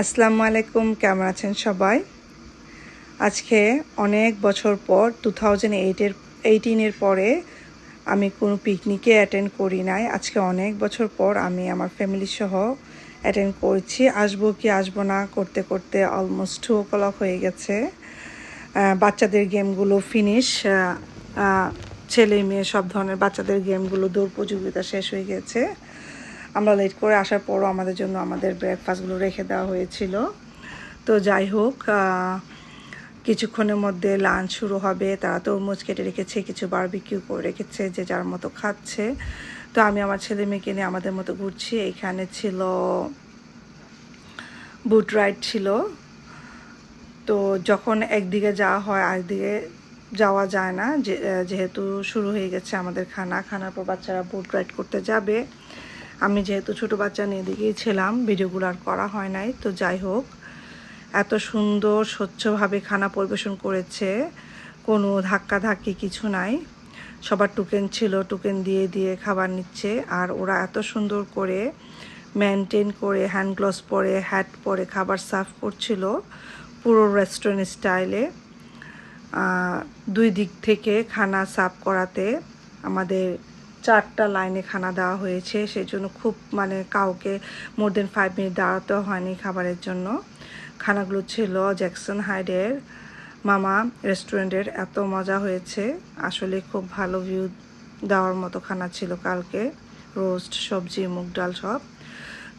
আসসালামু আলাইকুম, কেমন আছেন সবাই? আজকে অনেক বছর পর টু থাউজেন্ড এইটের এইটিনের পরে আমি কোনো পিকনিকে অ্যাটেন্ড করি নাই। আজকে অনেক বছর পর আমি আমার ফ্যামিলি সহ অ্যাটেন্ড করছি। আসব কি আসব না করতে করতে অলমোস্ট টু ও ক্লক হয়ে গেছে। বাচ্চাদের গেমগুলো ফিনিশ ছেলে মেয়ে সব ধরনের বাচ্চাদের গেমগুলো দৌড় প্রতিযোগিতা শেষ হয়ে গেছে। আমরা লেট করে আসার পরও আমাদের জন্য আমাদের ব্রেকফাস্টগুলো রেখে দেওয়া হয়েছিল। তো যাই হোক কিছুক্ষণের মধ্যে লাঞ্চ শুরু হবে। তারা তরমুজ কেটে রেখেছে, কিছু বারবিকিউ করে রেখেছে, যে যার মতো খাচ্ছে। তো আমি আমার ছেলে মেয়েকে নিয়ে আমাদের মতো ঘুরছি। এখানে ছিল বুট রাইড ছিল। তো যখন একদিকে যাওয়া হয়, আরেকদিকে যাওয়া যায় না। যেহেতু শুরু হয়ে গেছে আমাদের খানা, খানার পর বাচ্চারা বুট রাইড করতে যাবে। আমি যেহেতু ছোট বাচ্চা নিয়ে দিকেই ছিলাম, ভিডিওগুলো আর করা হয় নাই। তো যাই হোক, এত সুন্দর স্বচ্ছভাবে খানা পরিবেশন করেছে, কোনো ধাক্কা ধাক্কি কিছু নাই। সবার টুকেন ছিল টুকেন দিয়ে দিয়ে খাবার নিচ্ছে, আর ওরা এত সুন্দর করে মেনটেন করে হ্যান্ড গ্লোভস পরে হ্যাট পরে খাবার সার্ভ করছিল, পুরো রেস্টুরেন্ট স্টাইলে দুই দিক থেকে খানা সার্ভ করাতে আমাদের চারটা লাইনে খানা দেওয়া হয়েছে সেই জন্য খুব মানে কাউকে মোর দেন ফাইভ মিনিট দাঁড়াতেও হয়নি খাবারের জন্য। খানাগুলো ছিল জ্যাকসন হাইডের মামা রেস্টুরেন্টের, এত মজা হয়েছে। আসলে খুব ভালো ভিউ দেওয়ার মতো খানা ছিল কালকে। রোস্ট সবজি, মুগ ডাল সব।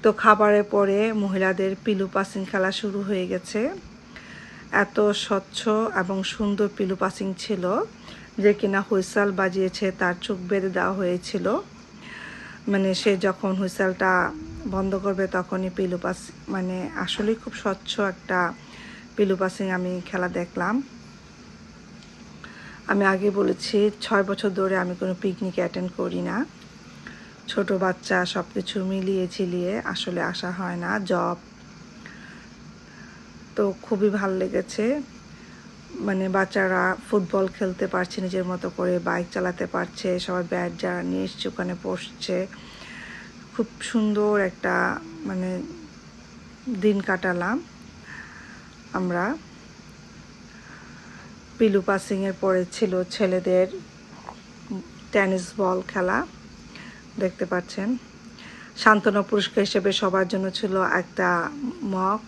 তো খাবারের পরে মহিলাদের পিলু পাসিং খেলা শুরু হয়ে গেছে। এত স্বচ্ছ এবং সুন্দর পিলু পাসিং ছিল যে কিনা হুইসাল বাজিয়েছে, তার চোখ বেঁধে দেওয়া হয়েছিল। মানে সে যখন হুইসালটা বন্ধ করবে তখনই পিলু পাস মানে আসলেই খুব স্বচ্ছ একটা পিলু পাসিং আমি খেলা দেখলাম। আমি আগে বলেছি, ছয় বছর ধরে আমি কোনো পিকনিক অ্যাটেন্ড করি না। ছোট বাচ্চা সব কিছু মিলিয়ে ঝিলিয়ে আসলে আসা হয় না। জব তো খুবই ভালো লেগেছে। মানে বাচ্চারা ফুটবল খেলতে পারছে, নিজের মতো করে বাইক চালাতে পারছে, সবাই ব্যাট যারা নিয়ে এসছে ওখানে বসছে। খুব সুন্দর একটা মানে দিন কাটালাম আমরা। পিলু পাসিংয়ের পরে ছিল ছেলেদের টেনিস বল খেলা, দেখতে পাচ্ছেন। সান্ত্বনা পুরস্কার হিসেবে সবার জন্য ছিল একটা মগ।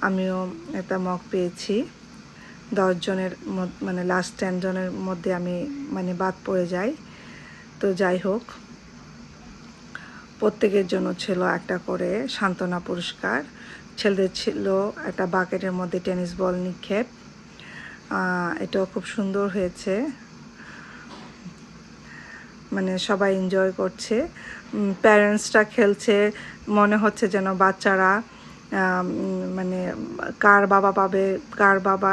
আমিও একটা মগ পেয়েছি। দশ জনের মানে লাস্ট টেন জনের মধ্যে আমি মানে বাদ পড়ে যাই। তো যাই হোক, প্রত্যেকের জন্য ছিল একটা করে সান্ত্বনা পুরস্কার। ছেলেদের ছিল একটা বাকেটের মধ্যে টেনিস বল নিক্ষেপ। এটাও খুব সুন্দর হয়েছে। মানে সবাই এনজয় করছে। প্যারেন্টসরা খেলছে। মনে হচ্ছে যেন বাচ্চারা মানে কার বাবা পাবে, কার বাবা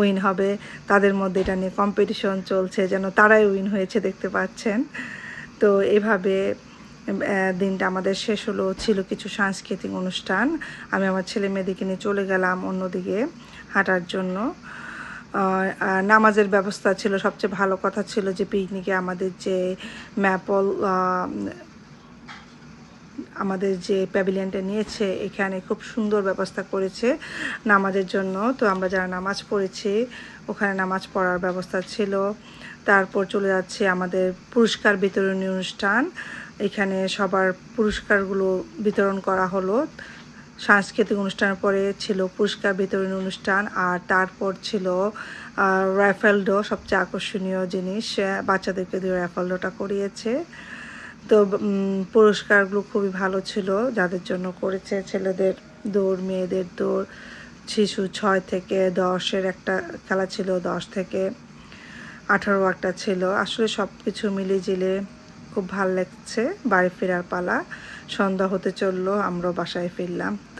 উইন হবে, তাদের মধ্যে এটা নিয়ে কম্পিটিশন চলছে, যেন তারাই উইন হয়েছে দেখতে পাচ্ছেন। তো এভাবে দিনটা আমাদের শেষ হলো, ছিল কিছু সাংস্কৃতিক অনুষ্ঠান। আমি আমার ছেলে মেয়েদেরকে নিয়ে চলে গেলাম অন্যদিকে হাঁটার জন্য। নামাজের ব্যবস্থা ছিল, সবচেয়ে ভালো কথা ছিল যে পিকনিকে আমাদের যে ম্যাপল আমাদের যে প্যাভিলিয়নটা নিয়েছে, এখানে খুব সুন্দর ব্যবস্থা করেছে নামাজের জন্য। তো আমরা যারা নামাজ পড়েছি, ওখানে নামাজ পড়ার ব্যবস্থা ছিল। তারপর চলে যাচ্ছে আমাদের পুরস্কার বিতরণী অনুষ্ঠান। এখানে সবার পুরস্কারগুলো বিতরণ করা হলো। সাংস্কৃতিক অনুষ্ঠানের পরে ছিল পুরস্কার বিতরণী অনুষ্ঠান, আর তারপর ছিল র্যাফেলডো সবচেয়ে আকর্ষণীয় জিনিস বাচ্চাদেরকে দিয়ে র্যাফেলডোটা করিয়েছে। তো পুরস্কারগুলো খুবই ভালো ছিল যাদের জন্য করেছে ছেলেদের দৌড়, মেয়েদের দৌড়। শিশু ছয় থেকে দশের একটা খেলা ছিল, দশ থেকে আঠারো একটা ছিল। আসলে সব কিছু মিলে জিলে খুব ভালো লাগছে বাড়ি ফেরার পালা। সন্ধ্যা হতে চলল, আমরাও বাসায় ফিরলাম। তো